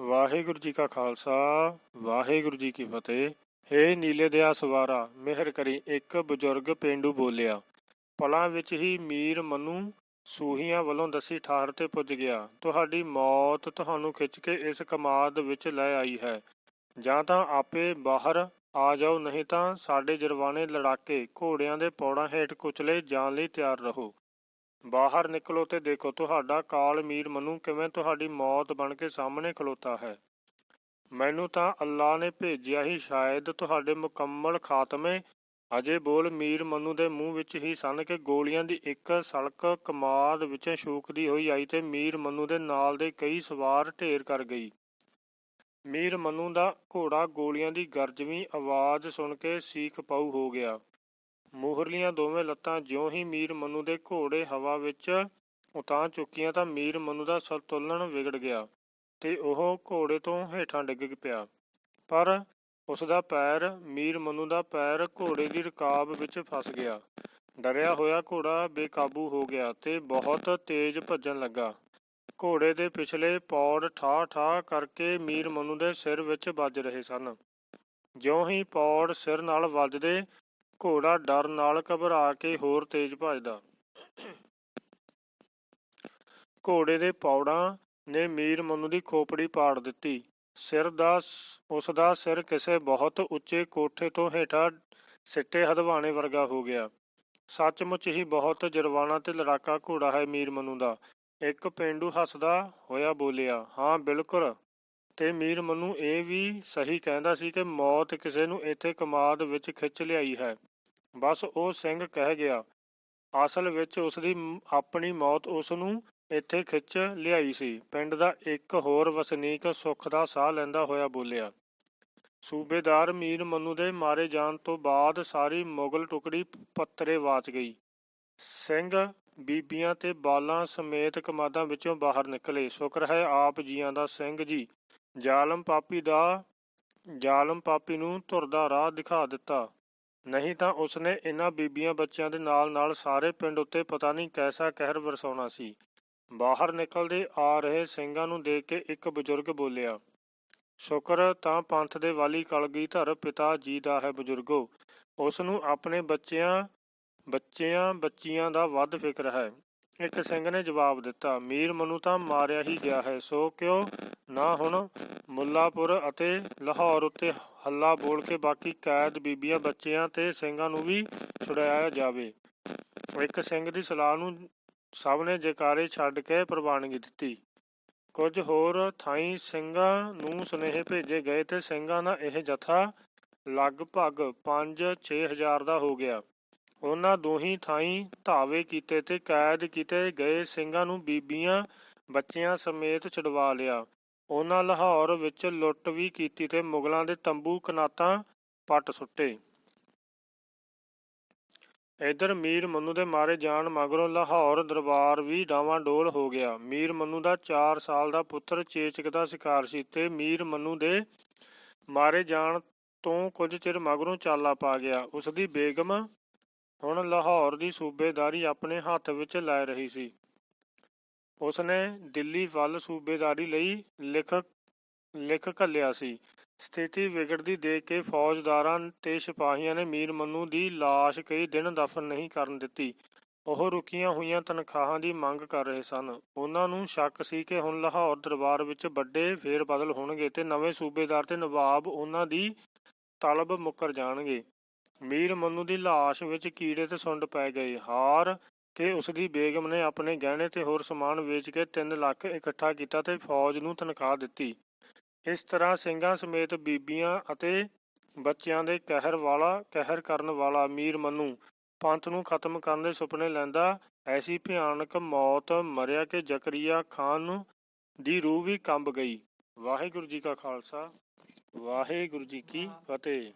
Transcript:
ਵਾਹਿਗੁਰੂ ਜੀ ਕਾ ਖਾਲਸਾ, ਵਾਹਿਗੁਰੂ ਜੀ ਕੀ ਫਤਿਹ। ਹੇ ਨੀਲੇ ਦਿਆ ਸਵਾਰਾ, ਮਿਹਰ ਕਰੀ ਇੱਕ ਬਜ਼ੁਰਗ ਪਿੰਡੂ ਬੋਲਿਆ। ਪਲਾਂ ਵਿੱਚ ਹੀ ਮੀਰ ਮਨੂ ਸੂਹੀਆਂ ਵੱਲੋਂ ਦੱਸੀ ਠਾਹਰ ਤੇ ਪੁੱਜ ਗਿਆ। ਤੁਹਾਡੀ ਮੌਤ ਤੁਹਾਨੂੰ ਖਿੱਚ ਕੇ ਇਸ ਕਮਾਦ ਵਿੱਚ ਲੈ ਆਈ ਹੈ। ਜਾਂ ਤਾਂ ਆਪੇ ਬਾਹਰ ਆ ਜਾਓ, ਨਹੀਂ ਤਾਂ ਸਾਡੇ ਜਰਵਾਣੇ ਲੜਾਕੇ ਘੋੜਿਆਂ ਦੇ ਪੌੜਾਂ ਹੇਠ ਕੁਚਲੇ ਜਾਣ ਲਈ ਤਿਆਰ ਰਹੋ। ਬਾਹਰ ਨਿਕਲੋ ਤੇ ਦੇਖੋ, ਤੁਹਾਡਾ ਕਾਲ ਮੀਰ ਮਨੂ ਕਿਵੇਂ ਤੁਹਾਡੀ ਮੌਤ ਬਣ ਕੇ ਸਾਹਮਣੇ ਖਲੋਤਾ ਹੈ। ਮੈਨੂੰ ਤਾਂ ਅੱਲਾ ਨੇ ਭੇਜਿਆ ਹੀ ਸ਼ਾਇਦ ਤੁਹਾਡੇ ਮੁਕੰਮਲ ਖਾਤਮੇ। ਅਜੇ ਬੋਲ ਮੀਰ ਮਨੂ ਦੇ ਮੂੰਹ ਵਿੱਚ ਹੀ ਸਨ ਕਿ ਗੋਲੀਆਂ ਦੀ ਇੱਕ ਸਲਕ ਕਮਾਦ ਵਿੱਚੋਂ ਸ਼ੂਕਦੀ ਹੋਈ ਆਈ ਤੇ ਮੀਰ ਮਨੂ ਦੇ ਨਾਲ ਦੇ ਕਈ ਸਵਾਰ ਢੇਰ ਕਰ ਗਈ। ਮੀਰ ਮਨੂ ਦਾ ਘੋੜਾ ਗੋਲੀਆਂ ਦੀ ਗਰਜਵੀਂ ਆਵਾਜ਼ ਸੁਣ ਕੇ ਸੀਖ ਪਾਉ ਹੋ ਗਿਆ। ਮੂਹਰਲੀਆਂ ਦੋਵੇਂ ਲੱਤਾਂ ਜਿਉਂ ਹੀ ਮੀਰ ਮਨੂ ਦੇ ਘੋੜੇ ਹਵਾ ਵਿੱਚ ਉਤਾਂ ਚੁੱਕੀਆਂ ਤਾਂ ਮੀਰ ਮਨੂ ਦਾ ਸੰਤੁਲਨ ਵਿਗੜ ਗਿਆ ਤੇ ਉਹ ਘੋੜੇ ਤੋਂ ਹੇਠਾਂ ਡਿੱਗ ਪਿਆ। ਪਰ ਉਸ ਦਾ ਪੈਰ, ਮੀਰ ਮਨੂ ਦਾ ਪੈਰ ਘੋੜੇ ਦੀ ਰਕਾਬ ਵਿੱਚ ਫਸ ਗਿਆ। ਡਰਿਆ ਹੋਇਆ ਘੋੜਾ ਬੇਕਾਬੂ ਹੋ ਗਿਆ ਤੇ ਬਹੁਤ ਤੇਜ਼ ਭੱਜਣ ਲੱਗਾ। ਘੋੜੇ ਦੇ ਪਿਛਲੇ ਪੌੜ ਠਾ ਠਾ ਕਰਕੇ ਮੀਰ ਮਨੂ ਦੇ ਸਿਰ ਵਿੱਚ ਵੱਜ ਰਹੇ ਸਨ। ਜਿਉਂ ਹੀ ਪੌੜ ਸਿਰ ਨਾਲ ਵੱਜਦੇ ਘੋੜਾ ਡਰ ਨਾਲ ਘਬਰਾ ਕੇ ਹੋਰ ਤੇਜ਼ ਭੱਜਦਾ। ਘੋੜੇ ਦੇ ਪੌੜਾਂ ਨੇ ਮੀਰ ਮਨੂ ਦੀ ਖੋਪੜੀ ਪਾੜ ਦਿੱਤੀ। ਸਿਰ ਦਾ ਉਸ ਦਾ ਸਿਰ ਕਿਸੇ ਬਹੁਤ ਉੱਚੇ ਕੋਠੇ ਤੋਂ ਹੇਠਾਂ ਸਿੱਟੇ ਹਦਵਾਣੇ ਵਰਗਾ ਹੋ ਗਿਆ। ਸੱਚਮੁੱਚ ਹੀ ਬਹੁਤ ਜਰਵਾਣਾ ਤੇ ਲੜਾਕਾ ਘੋੜਾ ਹੈ ਮੀਰ ਮਨੂ ਦਾ। ਇੱਕ ਪਿੰਡੂ ਹੱਸਦਾ ਹੋਇਆ ਬੋਲਿਆ, ਹਾਂ, ਬਿਲਕੁਲ। ਤੇ ਮੀਰ ਮਨੂ ਇਹ ਵੀ ਸਹੀ ਕਹਿੰਦਾ ਸੀ ਕਿ ਮੌਤ ਕਿਸੇ ਨੂੰ ਇੱਥੇ ਕਮਾਦ ਵਿੱਚ ਖਿੱਚ ਲਿਆਈ ਹੈ। ਬਸ ਉਹ ਸਿੰਘ ਕਹਿ ਗਿਆ। ਅਸਲ ਵਿੱਚ ਉਸ ਦੀ ਆਪਣੀ ਮੌਤ ਉਸ ਨੂੰ ਇੱਥੇ ਖਿੱਚ ਲਿਆਈ ਸੀ। ਪਿੰਡ ਦਾ ਇੱਕ ਹੋਰ ਵਸਨੀਕ ਸੁੱਖ ਦਾ ਸਾਹ ਲੈਂਦਾ ਹੋਇਆ ਬੋਲਿਆ। ਸੂਬੇਦਾਰ ਮੀਰ ਮਨੂ ਦੇ ਮਾਰੇ ਜਾਣ ਤੋਂ ਬਾਅਦ ਸਾਰੀ ਮੁਗਲ ਟੁਕੜੀ ਪੱਤਰੇ ਵਾਚ ਗਈ। ਸਿੰਘ ਬੀਬੀਆਂ ਤੇ ਬਾਲਾਂ ਸਮੇਤ ਕਮਾਦਾਂ ਵਿੱਚੋਂ ਬਾਹਰ ਨਿਕਲੇ। ਸ਼ੁਕਰ ਹੈ ਆਪ ਜੀਆਂ ਦਾ ਸਿੰਘ ਜੀ ਜ਼ਾਲਮ ਪਾਪੀ ਦਾ, ਜ਼ਾਲਮ ਪਾਪੀ ਨੂੰ ਧੁਰਦਾ ਰਾਹ ਦਿਖਾ ਦਿੱਤਾ। ਨਹੀਂ ਤਾਂ ਉਸਨੇ ਇਹਨਾਂ ਬੀਬੀਆਂ ਬੱਚਿਆਂ ਦੇ ਨਾਲ ਨਾਲ ਸਾਰੇ ਪਿੰਡ ਉੱਤੇ ਪਤਾ ਨਹੀਂ ਕੈਸਾ ਕਹਿਰ ਵਰਸਾਉਣਾ ਸੀ। ਬਾਹਰ ਨਿਕਲਦੇ ਆ ਰਹੇ ਸਿੰਘਾਂ ਨੂੰ ਦੇਖ ਕੇ ਇੱਕ ਬਜ਼ੁਰਗ ਬੋਲਿਆ, ਸ਼ੁਕਰ ਤਾਂ ਪੰਥ ਦੇ ਵਾਲੀ ਕਲਗੀਧਰ ਪਿਤਾ ਜੀ ਦਾ ਹੈ ਬਜ਼ੁਰਗੋ। ਉਸ ਨੂੰ ਆਪਣੇ ਬੱਚਿਆਂ ਬੱਚਿਆਂ, ਬੱਚੀਆਂ ਦਾ ਵੱਧ ਫਿਕਰ ਹੈ। ਇੱਕ ਸਿੰਘ ਨੇ ਜਵਾਬ ਦਿੱਤਾ, ਮੀਰ ਮਨੂ ਤਾਂ ਮਾਰਿਆ ਹੀ ਗਿਆ ਹੈ, ਸੋ ਕਿਉਂ ਨਾ ਹੁਣ ਮੁੱਲਾਪੁਰ ਅਤੇ ਲਾਹੌਰ ਉੱਤੇ ਹੱਲਾ ਬੋਲ ਕੇ ਬਾਕੀ ਕੈਦ ਬੀਬੀਆਂ, ਬੱਚਿਆਂ ਤੇ ਸਿੰਘਾਂ ਨੂੰ ਵੀ ਛੁਡਾਇਆ ਜਾਵੇ। ਇੱਕ ਸਿੰਘ ਦੀ ਸਲਾਹ ਨੂੰ ਸਭ ਨੇ ਜੈਕਾਰੇ ਛੱਡ ਕੇ ਪ੍ਰਵਾਨਗੀ ਦਿੱਤੀ। ਕੁਝ ਹੋਰ ਥਾਈ ਸਿੰਘਾਂ ਨੂੰ ਸੁਨੇਹੇ ਭੇਜੇ ਗਏ ਤੇ ਸਿੰਘਾਂ ਦਾ ਇਹ ਜਥਾ ਲਗਭਗ 5-6 ਹਜ਼ਾਰ ਦਾ ਹੋ ਗਿਆ। ਉਹਨਾਂ ਦੋਹੀ ਥਾਈਂ ਧਾਵੇ ਕੀਤੇ ਤੇ ਕੈਦ ਕੀਤੇ ਗਏ ਸਿੰਘਾਂ ਨੂੰ ਬੀਬੀਆਂ, ਬੱਚਿਆਂ ਸਮੇਤ ਛਡਵਾ ਲਿਆ। ਉਹਨਾਂ ਲਾਹੌਰ ਵਿੱਚ ਲੁੱਟ ਵੀ ਕੀਤੀ ਤੇ ਮੁਗਲਾਂ ਦੇ ਤੰਬੂ ਕਨਾਤਾਂ ਪੱਟ ਸੁੱਟੇ। ਇਧਰ ਮੀਰ ਮਨੂ ਦੇ ਮਾਰੇ ਜਾਣ ਮਗਰੋਂ ਲਾਹੌਰ ਦਰਬਾਰ ਵੀ ਡਾਵਾਂਡੋਲ ਹੋ ਗਿਆ। ਮੀਰ ਮਨੂ ਦਾ 4 ਸਾਲ ਦਾ ਪੁੱਤਰ ਚੇਚਕ ਦਾ ਸ਼ਿਕਾਰ ਸੀ ਤੇ ਮੀਰ ਮਨੂ ਦੇ ਮਾਰੇ ਜਾਣ ਤੋਂ ਕੁਝ ਚਿਰ ਮਗਰੋਂ ਚਾਲਾ ਪਾ ਗਿਆ। ਉਸ ਦੀ ਬੇਗਮ ਹੁਣ ਲਾਹੌਰ ਦੀ ਸੂਬੇਦਾਰੀ ਆਪਣੇ ਹੱਥ ਵਿੱਚ ਲੈ ਰਹੀ ਸੀ। ਉਸਨੇ ਦਿੱਲੀ ਵੱਲ ਸੂਬੇਦਾਰੀ ਲਈ ਲਿਖ ਲਿਖ ਘੱਲਿਆ ਸੀ। ਸਥਿਤੀ ਵਿਗੜਦੀ ਦੇਖ ਕੇ ਫੌਜਦਾਰਾਂ ਤੇ ਸਿਪਾਹੀਆਂ ਨੇ ਮੀਰ ਮੰਨੂ ਦੀ ਲਾਸ਼ ਕਈ ਦਿਨ ਦਫਨ ਨਹੀਂ ਕਰਨ ਦਿੱਤੀ। ਉਹ ਰੁਕੀਆਂ ਹੋਈਆਂ ਤਨਖਾਹਾਂ ਦੀ ਮੰਗ ਕਰ ਰਹੇ ਸਨ। ਉਹਨਾਂ ਨੂੰ ਸ਼ੱਕ ਸੀ ਕਿ ਹੁਣ ਲਾਹੌਰ ਦਰਬਾਰ ਵਿੱਚ ਵੱਡੇ ਫੇਰ ਬਦਲ ਹੋਣਗੇ ਤੇ ਨਵੇਂ ਸੂਬੇਦਾਰ ਤੇ ਨਵਾਬ ਉਹਨਾਂ ਦੀ ਤਲਬ ਮੁੱਕਰ ਜਾਣਗੇ। ਮੀਰ ਮੰਨੂ ਦੀ ਲਾਸ਼ ਵਿੱਚ ਕੀੜੇ ਤੇ ਸੁੰਡ ਪੈ ਗਏ। ਹਾਰ ਕਿ ਉਸ ਦੀ ਬੇਗਮ ਨੇ ਆਪਣੇ ਗਹਿਣੇ ਤੇ ਹੋਰ ਸਮਾਨ ਵੇਚ ਕੇ 3 ਲੱਖ ਇਕੱਠਾ ਕੀਤਾ ਤੇ ਫੌਜ ਨੂੰ ਤਨਖਾਹ ਦਿੱਤੀ। ਇਸ ਤਰ੍ਹਾਂ ਸਿੰਘਾਂ ਸਮੇਤ ਬੀਬੀਆਂ ਅਤੇ ਬੱਚਿਆਂ ਦੇ ਕਹਿਰ ਵਾਲਾ, ਕਹਿਰ ਕਰਨ ਵਾਲਾ ਮੀਰ ਮਨੂ ਪੰਥ ਨੂੰ ਖਤਮ ਕਰਨ ਦੇ ਸੁਪਨੇ ਲੈਂਦਾ, ਐਸੀ ਭਿਆਨਕ ਮੌਤ ਮਰਿਆ ਕਿ ਜ਼ਕਰੀਆ ਖਾਨ ਨੂੰ ਦੀ ਰੂਹ ਵੀ ਕੰਬ ਗਈ। ਵਾਹਿਗੁਰੂ ਜੀ ਕਾ ਖਾਲਸਾ, ਵਾਹਿਗੁਰੂ ਜੀ ਕੀ ਫਤਿਹ।